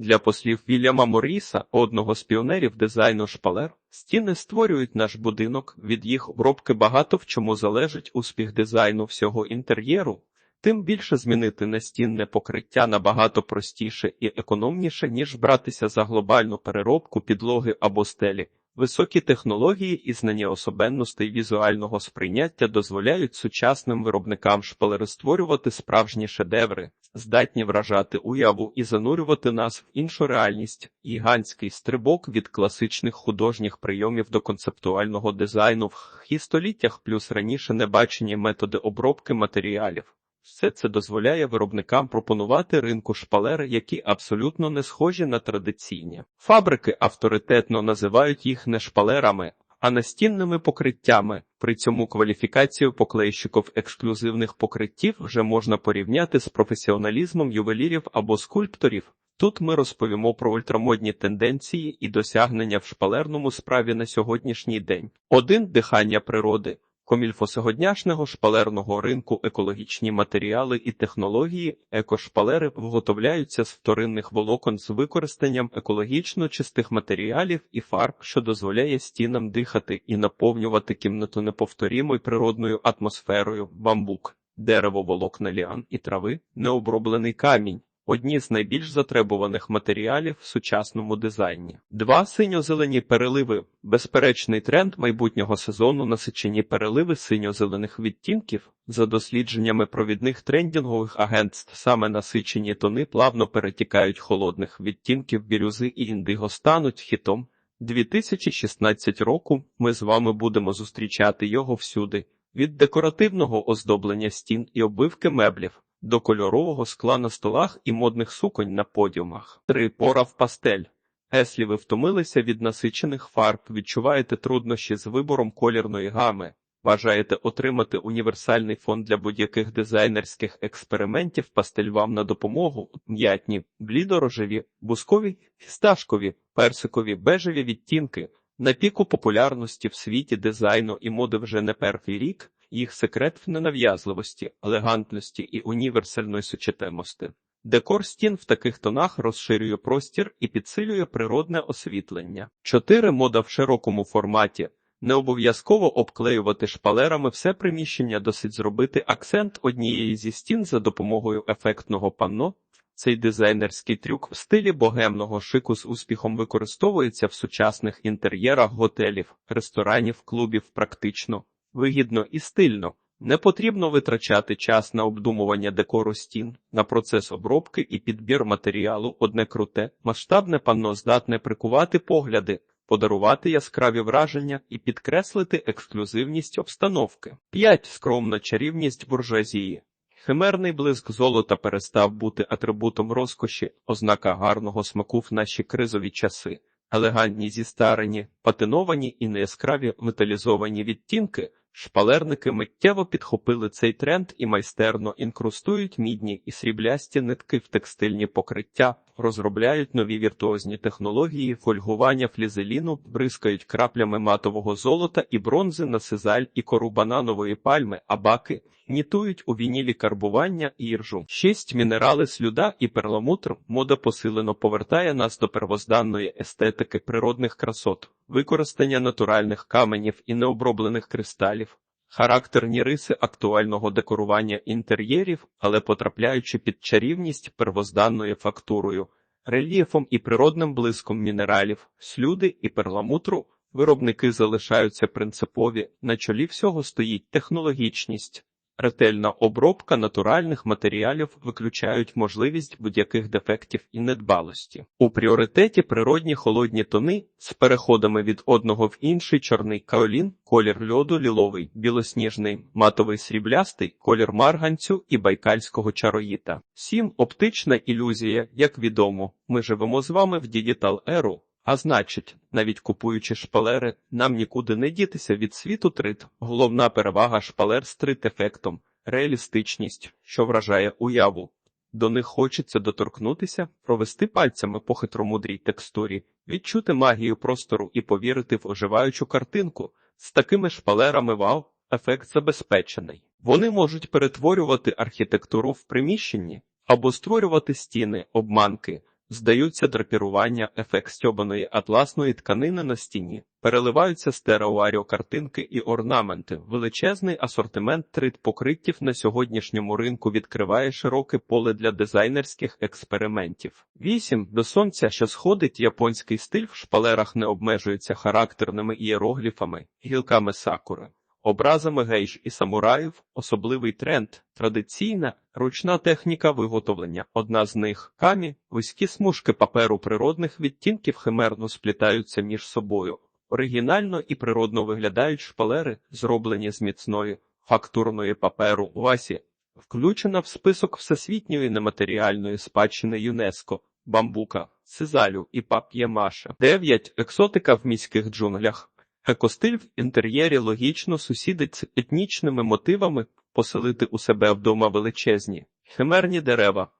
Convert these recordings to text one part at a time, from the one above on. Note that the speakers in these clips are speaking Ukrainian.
Для послів Вільяма Морріса, одного з піонерів дизайну шпалер, стіни створюють наш будинок, від їх обробки багато в чому залежить успіх дизайну всього інтер'єру. Тим більше змінити настінне покриття набагато простіше і економніше, ніж братися за глобальну переробку підлоги або стелі. Високі технології і знання особенностей візуального сприйняття дозволяють сучасним виробникам шпалери створювати справжні шедеври, здатні вражати уяву і занурювати нас в іншу реальність. Гігантський стрибок від класичних художніх прийомів до концептуального дизайну в століттях плюс раніше небачені методи обробки матеріалів. Все це дозволяє виробникам пропонувати ринку шпалери, які абсолютно не схожі на традиційні. Фабрики авторитетно називають їх не шпалерами, а настінними покриттями. При цьому кваліфікацію поклейщиків ексклюзивних покриттів вже можна порівняти з професіоналізмом ювелірів або скульпторів. Тут ми розповімо про ультрамодні тенденції і досягнення в шпалерному справі на сьогоднішній день. Один дихання природи. Комільфо сьогоднішнього шпалерного ринку екологічні матеріали і технології, екошпалери виготовляються з вторинних волокон з використанням екологічно чистих матеріалів і фарб, що дозволяє стінам дихати і наповнювати кімнату неповторімою природною атмосферою, бамбук, дерево, волокна ліан і трави, необроблений камінь. Одні з найбільш затребуваних матеріалів в сучасному дизайні. Два синьо-зелені переливи. Безперечний тренд майбутнього сезону насичені переливи синьо-зелених відтінків. За дослідженнями провідних трендінгових агентств, саме насичені тони плавно перетікають холодних відтінків бірюзи і індиго стануть хітом. 2016 року ми з вами будемо зустрічати його всюди. Від декоративного оздоблення стін і оббивки меблів до кольорового скла на столах і модних суконь на подіумах. Три пора в пастель. Еслі ви втомилися від насичених фарб, відчуваєте труднощі з вибором колірної гами, бажаєте отримати універсальний фон для будь-яких дизайнерських експериментів, пастель вам на допомогу, м'ятні, блідорожеві, бускові, фісташкові, персикові, бежеві відтінки. На піку популярності в світі дизайну і моди вже не перший рік. Їх секрет в ненав'язливості, елегантності і універсальної сучетемості. Декор стін в таких тонах розширює простір і підсилює природне освітлення. 4. мода в широкому форматі. Не обов'язково обклеювати шпалерами все приміщення, досить зробити акцент однієї зі стін за допомогою ефектного панно. Цей дизайнерський трюк в стилі богемного шику з успіхом використовується в сучасних інтер'єрах готелів, ресторанів, клубів практично вигідно і стильно. Не потрібно витрачати час на обдумування декору стін, на процес обробки і підбір матеріалу одне круте, масштабне панно здатне прикувати погляди, подарувати яскраві враження і підкреслити ексклюзивність обстановки. 5. скромна чарівність буржуазії. Химерний блиск золота перестав бути атрибутом розкоші, ознака гарного смаку в наші кризові часи, елегантні зістарені, патиновані і неяскраві металізовані відтінки. Шпалерники миттєво підхопили цей тренд і майстерно інкрустують мідні і сріблясті нитки в текстильні покриття, розробляють нові віртуозні технології фольгування флізеліну, бризкають краплями матового золота і бронзи на сизаль і кору бананової пальми, а баки нітують у вінілі карбування і іржу. Шість мінерали слюда і перламутр мода посилено повертає нас до первозданної естетики природних красот, використання натуральних каменів і необроблених кристалів. Характерні риси актуального декорування інтер'єрів, але потрапляючи під чарівність первозданною фактурою, рельєфом і природним блиском мінералів, слюди і перламутру, виробники залишаються принципові, на чолі всього стоїть технологічність. Ретельна обробка натуральних матеріалів виключають можливість будь-яких дефектів і недбалості. У пріоритеті природні холодні тони з переходами від одного в інший чорний каолін, колір льоду ліловий, білосніжний, матовий сріблястий, колір марганцю і байкальського чароїта. 7. оптична ілюзія, як відомо, ми живемо з вами в діджитал еру. А значить, навіть купуючи шпалери, нам нікуди не дітися від світу трит. Головна перевага шпалер з трит-ефектом реалістичність, що вражає уяву. До них хочеться доторкнутися, провести пальцями по хитромудрій текстурі, відчути магію простору і повірити в оживаючу картинку. З такими шпалерами вау, ефект забезпечений. Вони можуть перетворювати архітектуру в приміщенні або створювати стіни, обманки Здаються драпірування, ефект стьобаної атласної тканини на стіні, переливаються стереоаріокартинки і орнаменти. Величезний асортимент трид покриттів на сьогоднішньому ринку відкриває широке поле для дизайнерських експериментів. 8. До сонця, що сходить, японський стиль в шпалерах не обмежується характерними ієрогліфами, гілками сакури. Образами гейш і самураїв особливий тренд, традиційна ручна техніка виготовлення. Одна з них камі, вузькі смужки паперу природних відтінків химерно сплітаються між собою. Оригінально і природно виглядають шпалери, зроблені з міцної фактурної паперу васі, включена в список всесвітньої нематеріальної спадщини ЮНЕСКО, бамбука, сизалю і пап'ємаша. 9. Екзотика в міських джунглях. Екостиль в інтер'єрі логічно сусідить з етнічними мотивами поселити у себе вдома величезні, химерні дерева,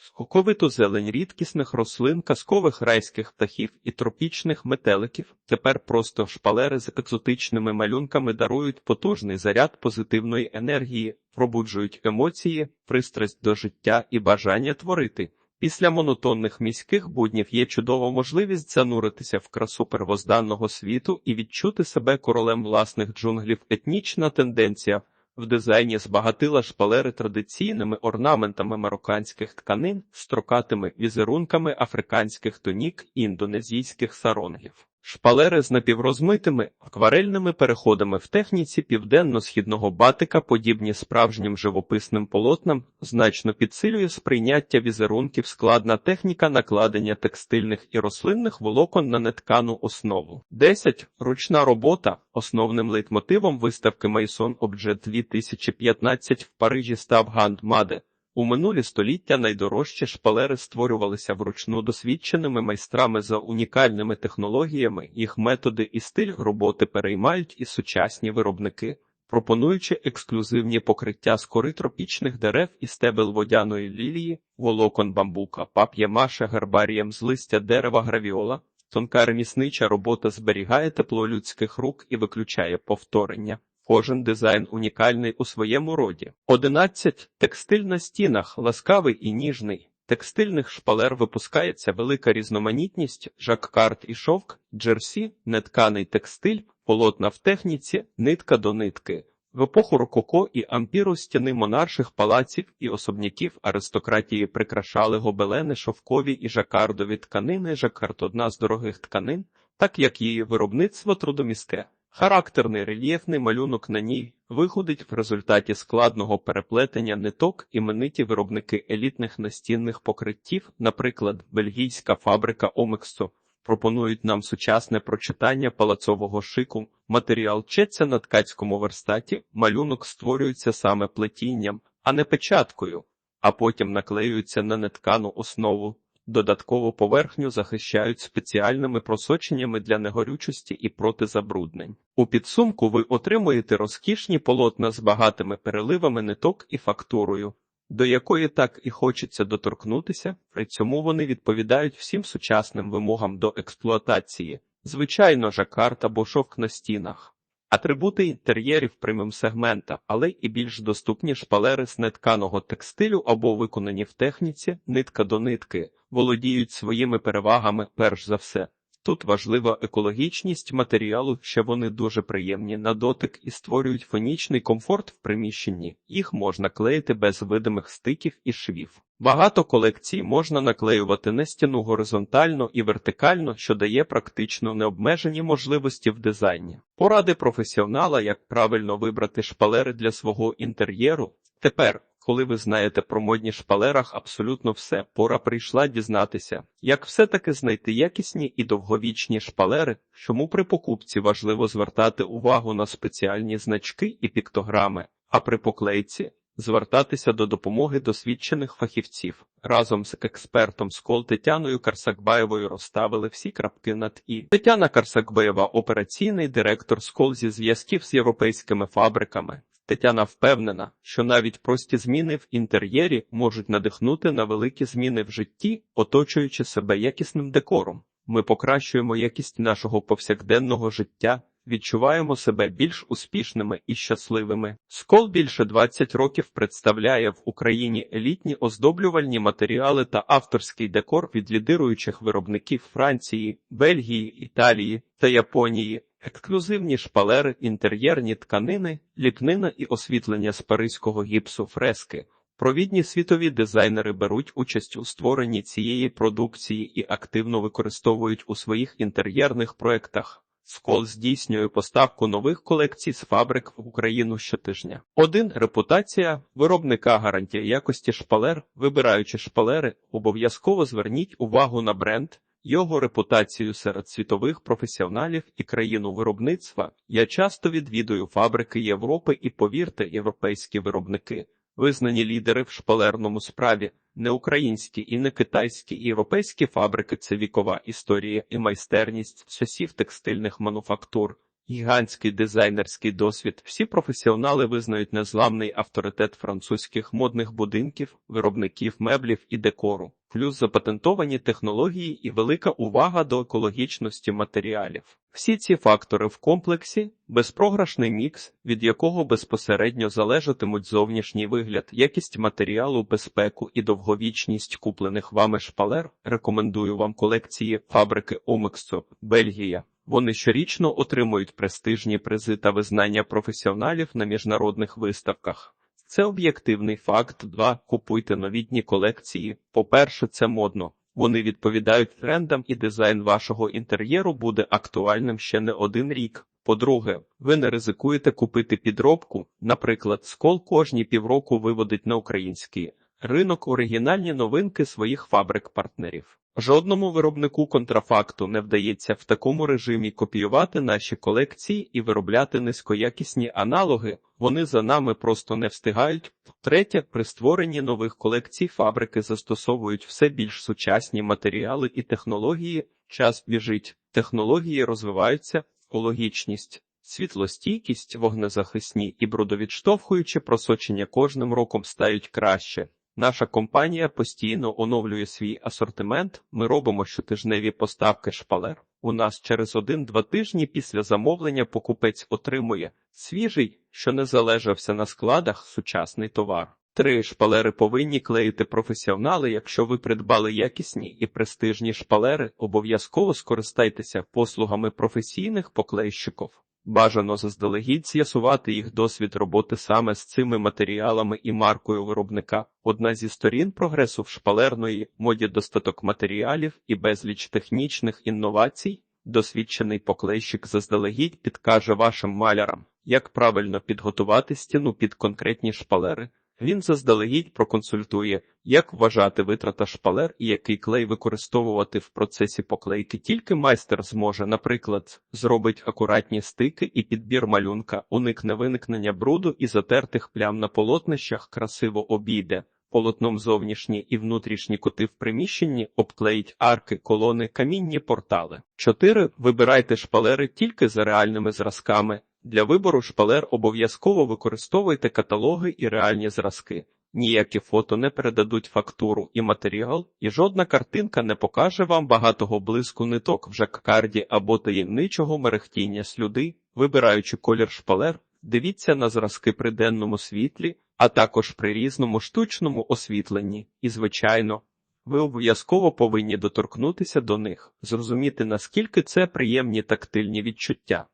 скоковиту зелень рідкісних рослин, казкових райських птахів і тропічних метеликів. Тепер просто шпалери з екзотичними малюнками дарують потужний заряд позитивної енергії, пробуджують емоції, пристрасть до життя і бажання творити. Після монотонних міських буднів є чудова можливість зануритися в красу первозданного світу і відчути себе королем власних джунглів. Етнічна тенденція в дизайні збагатила шпалери традиційними орнаментами марокканських тканин, строкатими візерунками африканських тонік і індонезійських саронгів. Шпалери з напіврозмитими акварельними переходами в техніці південно-східного батика, подібні справжнім живописним полотнам, значно підсилює сприйняття візерунків складна техніка накладення текстильних і рослинних волокон на неткану основу. 10. Ручна робота. Основним лейтмотивом виставки Maison Objet 2015 в Парижі став Ганд Маде. У минулі століття найдорожчі шпалери створювалися вручну досвідченими майстрами за унікальними технологіями, їх методи і стиль роботи переймають і сучасні виробники, пропонуючи ексклюзивні покриття з кори тропічних дерев і стебел водяної лілії, волокон бамбука, пап'ємаша гербарієм з листя дерева гравіола. Тонка реміснича робота зберігає тепло людських рук і виключає повторення. Кожен дизайн унікальний у своєму роді. 11. Текстиль на стінах ласкавий і ніжний. Текстильних шпалер випускається велика різноманітність, жаккард і шовк, джерсі, нетканий текстиль, полотна в техніці, нитка до нитки. В епоху рококо і ампіру стіни монарших палаців і особняків аристократії прикрашали гобелени шовкові і жакардові тканини. Жакард – одна з дорогих тканин, так як її виробництво трудомістке. Характерний рельєфний малюнок на ній виходить в результаті складного переплетення ниток імениті виробники елітних настінних покриттів, наприклад, бельгійська фабрика Омексо, пропонують нам сучасне прочитання палацового шику. Матеріал четься на ткацькому верстаті, малюнок створюється саме плетінням, а не печаткою, а потім наклеюється на неткану основу. Додаткову поверхню захищають спеціальними просоченнями для негорючості і проти забруднень. У підсумку ви отримуєте розкішні полотна з багатими переливами ниток і фактурою, до якої так і хочеться доторкнутися, при цьому вони відповідають всім сучасним вимогам до експлуатації, звичайно, жакард або шовк на стінах. Атрибути інтер'єрів преміум сегмента, але і більш доступні шпалери з нетканого текстилю або виконані в техніці, нитка до нитки, володіють своїми перевагами перш за все. Тут важлива екологічність матеріалу, що вони дуже приємні на дотик і створюють фонічний комфорт в приміщенні. Їх можна клеїти без видимих стиків і швів. Багато колекцій можна наклеювати на стіну горизонтально і вертикально, що дає практично необмежені можливості в дизайні. Поради професіонала, як правильно вибрати шпалери для свого інтер'єру. Тепер, коли ви знаєте про модні шпалерах абсолютно все, пора прийшла дізнатися, як все-таки знайти якісні і довговічні шпалери, чому при покупці важливо звертати увагу на спеціальні значки і піктограми, а при поклейці звертатися до допомоги досвідчених фахівців. Разом з експертом Скол Тетяною Карсакбаєвою розставили всі крапки над і. Тетяна Карсакбаєва, операційний директор Скол зі зв'язків з європейськими фабриками. Тетяна впевнена, що навіть прості зміни в інтер'єрі можуть надихнути на великі зміни в житті, оточуючи себе якісним декором. Ми покращуємо якість нашого повсякденного життя, відчуваємо себе більш успішними і щасливими. Скол більше 20 років представляє в Україні елітні оздоблювальні матеріали та авторський декор від лідируючих виробників Франції, Бельгії, Італії та Японії. Ексклюзивні шпалери, інтер'єрні тканини, ліпнина і освітлення з паризького гіпсу фрески. Провідні світові дизайнери беруть участь у створенні цієї продукції і активно використовують у своїх інтер'єрних проєктах. Скол здійснює поставку нових колекцій з фабрик в Україну щотижня. Один репутація виробника гарантія якості шпалер. Вибираючи шпалери, обов'язково зверніть увагу на бренд, його репутацію серед світових професіоналів і країну виробництва. Я часто відвідую фабрики Європи і повірте, європейські виробники. Визнані лідери в шпалерному справі, не українські і не китайські і європейські фабрики це вікова історія і майстерність часів текстильних мануфактур, гігантський дизайнерський досвід. Всі професіонали визнають незламний авторитет французьких модних будинків, виробників меблів і декору, плюс запатентовані технології і велика увага до екологічності матеріалів. Всі ці фактори в комплексі безпрограшний мікс, від якого безпосередньо залежатимуть зовнішній вигляд, якість матеріалу, безпеку і довговічність куплених вами шпалер. Рекомендую вам колекції фабрики Омексо, Бельгія. Вони щорічно отримують престижні призи та визнання професіоналів на міжнародних виставках. Це об'єктивний факт. 2. Купуйте новітні колекції. По-перше, це модно. Вони відповідають трендам, і дизайн вашого інтер'єру буде актуальним ще не один рік. По-друге, ви не ризикуєте купити підробку. Наприклад, скол кожні півроку виводить на український ринок оригінальні новинки своїх фабрик-партнерів. Жодному виробнику контрафакту не вдається в такому режимі копіювати наші колекції і виробляти низькоякісні аналоги. Вони за нами просто не встигають. Третє, при створенні нових колекцій фабрики застосовують все більш сучасні матеріали і технології. Час біжить, технології розвиваються, екологічність. Світлостійкість, вогнезахисні і брудовідштовхуючи просочення кожним роком стають краще. Наша компанія постійно оновлює свій асортимент. Ми робимо щотижневі поставки шпалер. У нас через один-два тижні після замовлення покупець отримує свіжий, що не залежався на складах, сучасний товар. Три шпалери повинні клеїти професіонали. Якщо ви придбали якісні і престижні шпалери, обов'язково скористайтеся послугами професійних поклейщиків. Бажано заздалегідь з'ясувати їх досвід роботи саме з цими матеріалами і маркою виробника. Одна зі сторін прогресу в шпалерної моді достаток матеріалів і безліч технічних інновацій. Досвідчений поклейщик заздалегідь підкаже вашим малярам, як правильно підготувати стіну під конкретні шпалери. Він заздалегідь проконсультує, як вважати витрата шпалер і який клей використовувати в процесі поклейки. Тільки майстер зможе, наприклад, зробить акуратні стики і підбір малюнка, уникне виникнення бруду і затертих плям на полотнищах, красиво обійде. Полотном зовнішні і внутрішні кути в приміщенні обклеїть арки, колони, камінні портали. 4. Вибирайте шпалери тільки за реальними зразками. Для вибору шпалер обов'язково використовуйте каталоги і реальні зразки. Ніякі фото не передадуть фактуру і матеріал, і жодна картинка не покаже вам багатого блиску ниток в жаккарді або таємничого мерехтіння слюди. Вибираючи колір шпалер, дивіться на зразки при денному світлі, а також при різному штучному освітленні. І, звичайно, ви обов'язково повинні доторкнутися до них, зрозуміти, наскільки це приємні тактильні відчуття.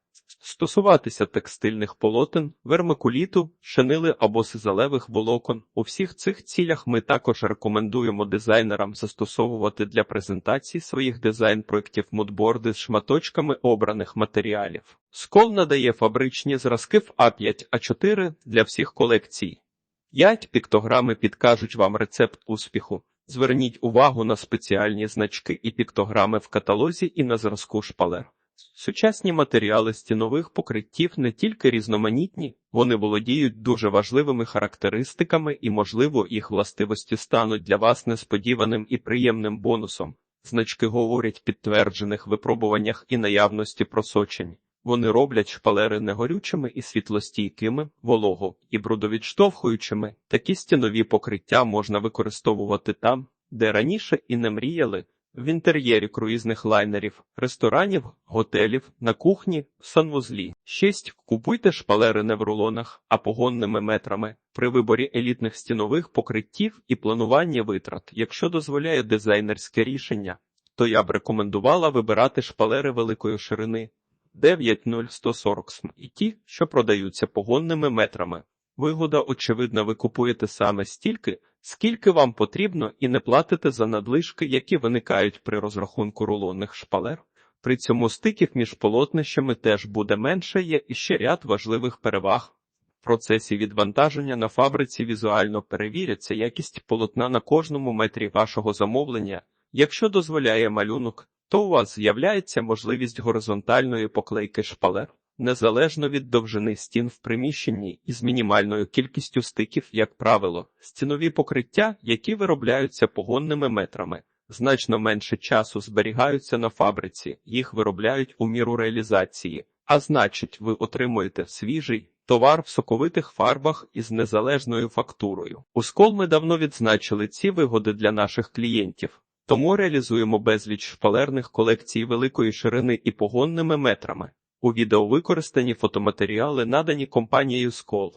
Стосуватися текстильних полотен, вермикуліту, шинили або сизалевих волокон. У всіх цих цілях ми також рекомендуємо дизайнерам застосовувати для презентації своїх дизайн-проєктів мудборди з шматочками обраних матеріалів. Скол надає фабричні зразки в А5 А4 для всіх колекцій. 5 піктограми підкажуть вам рецепт успіху. Зверніть увагу на спеціальні значки і піктограми в каталозі і на зразку шпалер. Сучасні матеріали стінових покриттів не тільки різноманітні, вони володіють дуже важливими характеристиками і, можливо, їх властивості стануть для вас несподіваним і приємним бонусом. Значки говорять підтверджених випробуваннях і наявності просочень. Вони роблять шпалери негорючими і світлостійкими, волого і брудовідштовхуючими. Такі стінові покриття можна використовувати там, де раніше і не мріяли. В інтер'єрі круїзних лайнерів, ресторанів, готелів, на кухні, в санвузлі. 6. Купуйте шпалери не в рулонах, а погонними метрами. При виборі елітних стінових покриттів і плануванні витрат, якщо дозволяє дизайнерське рішення, то я б рекомендувала вибирати шпалери великої ширини 90140 см і ті, що продаються погонними метрами. Вигода, очевидно, ви купуєте саме стільки, скільки вам потрібно, і не платите за надлишки, які виникають при розрахунку рулонних шпалер. При цьому стиків між полотнищами теж буде менше, є ще ряд важливих переваг. В процесі відвантаження на фабриці візуально перевіряться якість полотна на кожному метрі вашого замовлення. Якщо дозволяє малюнок, то у вас з'являється можливість горизонтальної поклейки шпалер. Незалежно від довжини стін в приміщенні із мінімальною кількістю стиків, як правило, стінові покриття, які виробляються погонними метрами, значно менше часу зберігаються на фабриці, їх виробляють у міру реалізації, а значить, ви отримуєте свіжий товар в соковитих фарбах із незалежною фактурою. У скол ми давно відзначили ці вигоди для наших клієнтів. Тому реалізуємо безліч шпалерних колекцій великої ширини і погонними метрами. У відео використані фотоматеріали, надані компанією Скол.